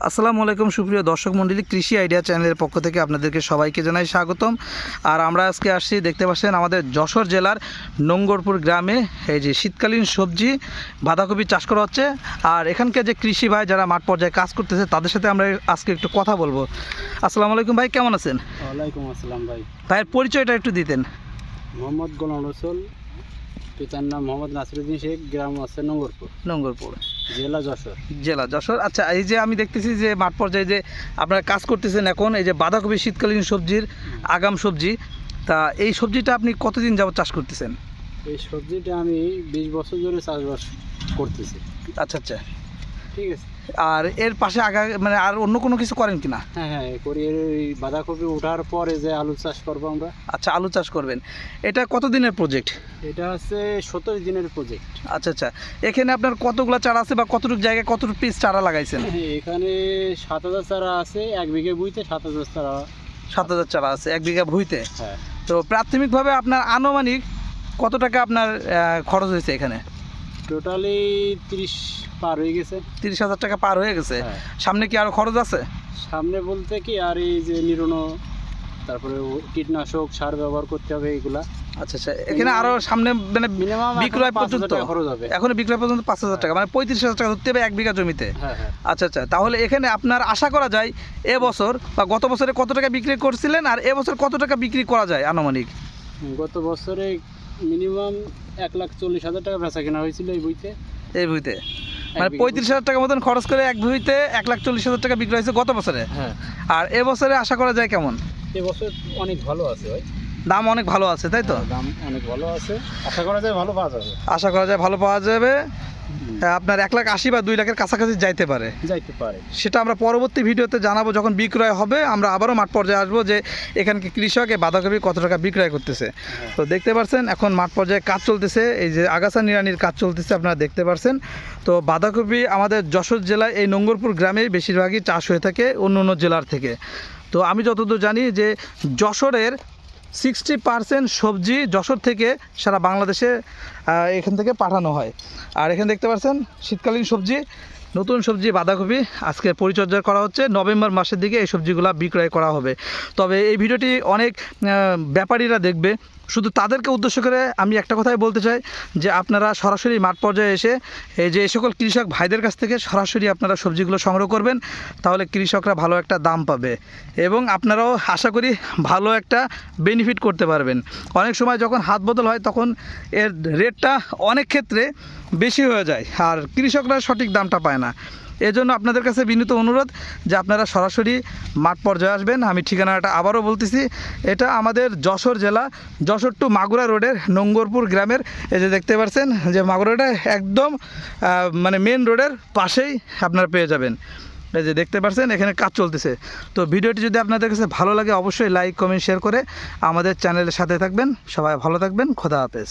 আসসালামু আলাইকুম সুপ্রিয় দর্শক মণ্ডলী কৃষি আইডিয়া চ্যানেলের পক্ষ থেকে আপনাদেরকে সবাইকে জানাই স্বাগতম। আর আমরা আজকে আসছি দেখতে পাচ্ছেন আমাদের যশোর জেলার নোঙ্গরপুর গ্রামে। এই যে শীতকালীন সবজি বাঁধাকপি চাষ করা হচ্ছে। আর এখানকার যে কৃষি ভাই যারা মাঠ পর্যায়ে কাজ করতেছে তাদের সাথে আমরা আজকে একটু কথা বলব। আসসালামু আলাইকুম ভাই কেমন আছেন? ওয়ালাইকুম আসসালাম ভাই। ভাইয়ের পরিচয়টা একটু দিতেন। মোহাম্মদ গোলাম রসুল পিতার নাম মোহাম্মদ নাসিরুদ্দিন শেখ গ্রাম আছে নঙ্গরপুর। নোঙ্গরপুর। জেলা যশোর। জেলা যশোর। আচ্ছা এই যে আমি দেখতেছি যে মাঠ পর্যায়ে যে আপনারা কাজ করতেছেন এখন এই যে বাঁধাকপি শীতকালীন সবজির আগাম সবজি তা এই সবজিটা আপনি কতদিন যাবত চাষ করতেছেন? এই সবজিটা আমি বিশ বছর ধরে চাষবাস করতেছি। আচ্ছা আচ্ছা। ঠিক আছে। আর এর পাশে আগা মানে আর অন্য কোনো কিছু করেন কিনা? হ্যাঁ হ্যাঁ করি এর এই বাঁধাকপি ওঠার পরে যে আলু চাষ করব আমরা। আচ্ছা আলু চাষ করবেন। এটা কতদিনের প্রজেক্ট এটা হচ্ছে সত্তর দিনের প্রজেক্ট আচ্ছা আচ্ছা। এখানে আপনার কতগুলো চারা আছে বা কতটুকু জায়গায় কতটুকু পিস চারা লাগাইছেন? এখানে সাত হাজার চারা আছে এক বিঘে বুইতে সাত হাজার চারা সাত হাজার চারা আছে এক বিঘা ভুইতে হ্যাঁ। তো প্রাথমিকভাবে আপনার আনুমানিক কত টাকা আপনার খরচ হয়েছে এখানে? টোটালি তিরিশ পার হয়ে গেছে। তিরিশ হাজার টাকা পার হয়ে গেছে। হ্যাঁ। সামনে কি আরও খরচ আছে? সামনে বলতে কি আর এই যে নিরনো তারপরে কীটনাশক সার ব্যবহার করতে হবে এইগুলা আচ্ছা আচ্ছা। এখানে আরও সামনে মানে বিক্রয় পর্যন্ত খরচ হবে। এখন বিক্রয় পর্যন্ত পাঁচ হাজার টাকা মানে পঁয়ত্রিশ হাজার টাকা ধরতে হবে এক বিঘা জমিতে। হ্যাঁ হ্যাঁ। আচ্ছা আচ্ছা। তাহলে এখানে আপনার আশা করা যায় এবছর বা গত বছরে কত টাকা বিক্রি করছিলেন আর এবছর কত টাকা বিক্রি করা যায় আনুমানিক? গত বছরে মিনিমাম এক লাখ চল্লিশ হাজার টাকা বেচা কেনা হয়েছিল এই বইতে। এই ভুইতে মানে পঁয়ত্রিশ হাজার টাকা মতন খরচ করে এক ভূমিতে এক লাখ চল্লিশ হাজার টাকা বিক্রি হয়েছে গত বছরে। হ্যাঁ। আর এবছরে আশা করা যায় কেমন? এবছর অনেক ভালো আছে ভাই। দাম অনেক ভালো আছে তাই তো? দাম অনেক ভালো আছে। আশা করা যায় ভালো পাওয়া যাবে। আশা করা যায় ভালো পাওয়া যাবে। হ্যাঁ, আপনার এক লাখ আশি বা দুই লাখের কাছাকাছি যাইতে পারে। যাইতে পারে। সেটা আমরা পরবর্তী ভিডিওতে জানাব যখন বিক্রয় হবে আমরা আবারও মাঠ পর্যায়ে আসব যে এখানকে কৃষক বাঁধাকপি কত টাকা বিক্রয় করতেছে। তো দেখতে পাচ্ছেন এখন মাঠ পর্যায়ে কাজ চলতেছে এই যে আগাছা নিড়ানির কাজ চলতেছে আপনারা দেখতে পাচ্ছেন তো বাঁধাকপি আমাদের যশোর জেলায় এই নোঙ্গরপুর গ্রামে বেশিরভাগই চাষ হয়ে থাকে অন্য অন্য জেলার থেকে। তো আমি যতদূর জানি যে যশোরের সিক্সটি পারসেন্ট সবজি যশোর থেকে সারা বাংলাদেশে এখান থেকে পাঠানো হয়। আর এখানে দেখতে পাচ্ছেন, শীতকালীন সবজি নতুন সবজি বাঁধাকপি আজকে পরিচর্যা করা হচ্ছে। নভেম্বর মাসের দিকে এই সবজিগুলো বিক্রয় করা হবে। তবে এই ভিডিওটি অনেক ব্যাপারীরা দেখবে। শুধু তাদেরকে উদ্দেশ্য করে আমি একটা কথাই বলতে চাই, যে আপনারা সরাসরি মাঠ পর্যায়ে এসে এই যে এই সকল কৃষক ভাইদের কাছ থেকে সরাসরি আপনারা সবজিগুলো সংগ্রহ করবেন, তাহলে কৃষকরা ভালো একটা দাম পাবে এবং আপনারাও আশা করি ভালো একটা বেনিফিট করতে পারবেন। অনেক সময় যখন হাত বদল হয়, তখন এর রেটটা অনেক ক্ষেত্রে বেশি হয়ে যায় আর কৃষকরা সঠিক দামটা পায় না। এজন্য আপনাদের কাছে বিনীত অনুরোধ যে আপনারা সরাসরি মাঠ পর্যায়ে আসবেন। আমি ঠিকানাটা আবারও বলতেছি, এটা আমাদের যশোর জেলা, যশোর টু মাগুরা রোডের নোঙ্গরপুর গ্রামের। এই যে দেখতে পাচ্ছেন যে মাগুরাটা একদম মানে মেন রোডের পাশেই আপনারা পেয়ে যাবেন। এই যে দেখতে পাচ্ছেন, এখানে কাজ চলতেছে। তো ভিডিওটি যদি আপনাদের কাছে ভালো লাগে, অবশ্যই লাইক, কমেন্ট শেয়ার করে আমাদের চ্যানেলের সাথে থাকবেন। সবাই ভালো থাকবেন, খোদা হাফেজ।